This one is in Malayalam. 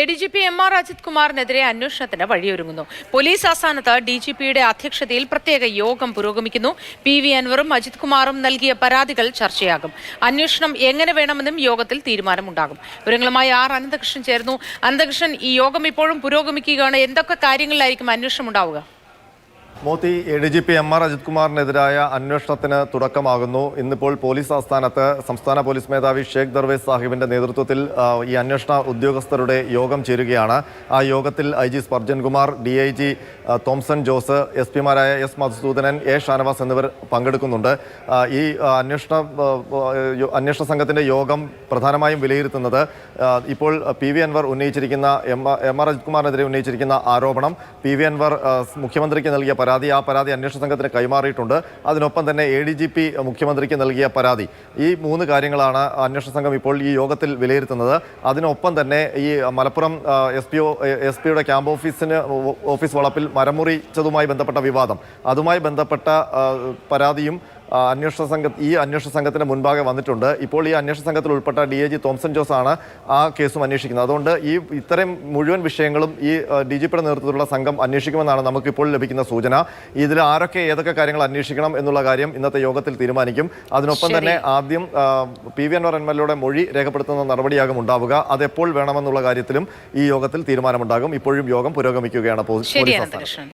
A D G P M R Ajith കുമാറിനെതിരെ അന്വേഷണത്തിന് വഴിയൊരുങ്ങുന്നു. പോലീസ് ആസ്ഥാനത്ത് ഡി ജി പിയുടെ അധ്യക്ഷതയിൽ പ്രത്യേക യോഗം പുരോഗമിക്കുന്നു. പി വി അൻവറും അജിത് കുമാറും നൽകിയ പരാതികൾ ചർച്ചയാകും. അന്വേഷണം എങ്ങനെ വേണമെന്നും യോഗത്തിൽ തീരുമാനമുണ്ടാകും. വിവരങ്ങളുമായി ആർ അനന്തകൃഷ്ണൻ ചേർന്നു അനന്തകൃഷ്ണൻ ഈ യോഗം ഇപ്പോഴും പുരോഗമിക്കുകയാണ്. എന്തൊക്കെ കാര്യങ്ങളിലായിരിക്കും അന്വേഷണം ഉണ്ടാവുക? Moti A D G P M R Ajith കുമാറിനെതിരായ അന്വേഷണത്തിന് തുടക്കമാകുന്നു. ഇന്നിപ്പോൾ പോലീസ് ആസ്ഥാനത്ത് സംസ്ഥാന പോലീസ് മേധാവി ഷേഖ് ദർവേസ് സാഹിബിന്റെ നേതൃത്വത്തിൽ ഈ അന്വേഷണ ഉദ്യോഗസ്ഥരുടെ യോഗം ചേരുകയാണ്. ആ യോഗത്തിൽ I G Sparjan Kumar D I G Thomson Jose S പിമാരായ S Madhusoodanan A Shanavas എന്നിവർ പങ്കെടുക്കുന്നുണ്ട്. ഈ അന്വേഷണ അന്വേഷണ സംഘത്തിന്റെ യോഗം പ്രധാനമായും വിലയിരുത്തുന്നത് ഇപ്പോൾ പി വി അൻവർ ഉന്നയിച്ചിരിക്കുന്ന എം എം ആർ അജിത് കുമാറിനെതിരെ ഉന്നയിച്ചിരിക്കുന്ന ആരോപണം പി വി അൻവർ മുഖ്യമന്ത്രിക്ക് നൽകിയ പരാതി ആ പരാതി അന്വേഷണ സംഘത്തിന് കൈമാറിയിട്ടുണ്ട്. അതിനൊപ്പം തന്നെ എ ഡി ജി പി മുഖ്യമന്ത്രിക്ക് നൽകിയ പരാതി. ഈ മൂന്ന് കാര്യങ്ങളാണ് അന്വേഷണ സംഘം ഇപ്പോൾ ഈ യോഗത്തിൽ വിലയിരുത്തുന്നത്. അതിനൊപ്പം തന്നെ ഈ മലപ്പുറം എസ് പി ഒ എസ് പിയുടെ ക്യാമ്പ് ഓഫീസിന് ഓഫീസ് വളപ്പിൽ മരമുറിച്ചതുമായി ബന്ധപ്പെട്ട വിവാദം. അതുമായി ബന്ധപ്പെട്ട പരാതിയും അന്വേഷണ സംഘ ഈ അന്വേഷണ സംഘത്തിന് മുൻപാകെ വന്നിട്ടുണ്ട്. ഇപ്പോൾ ഈ അന്വേഷണ സംഘത്തിൽ ഉൾപ്പെട്ട D A G Thomson Jose ആണ് ആ കേസും അന്വേഷിക്കുന്നത്. അതുകൊണ്ട് ഈ ഇത്തരം മുഴുവൻ വിഷയങ്ങളും ഈ ഡി ജി പിയുടെ നേതൃത്വത്തിലുള്ള സംഘം അന്വേഷിക്കുമെന്നാണ് നമുക്കിപ്പോൾ ലഭിക്കുന്ന സൂചന. ഇതിൽ ആരൊക്കെ ഏതൊക്കെ കാര്യങ്ങൾ അന്വേഷിക്കണം എന്നുള്ള കാര്യം ഇന്നത്തെ യോഗത്തിൽ തീരുമാനിക്കും. അതിനൊപ്പം തന്നെ ആദ്യം P V Anvar M L എയുടെ മൊഴി രേഖപ്പെടുത്തുന്ന നടപടിയാകും ഉണ്ടാവുക. അതെപ്പോൾ വേണമെന്നുള്ള കാര്യത്തിലും ഈ യോഗത്തിൽ തീരുമാനമുണ്ടാകും. ഇപ്പോഴും യോഗം പുരോഗമിക്കുകയാണ് പോലീസ്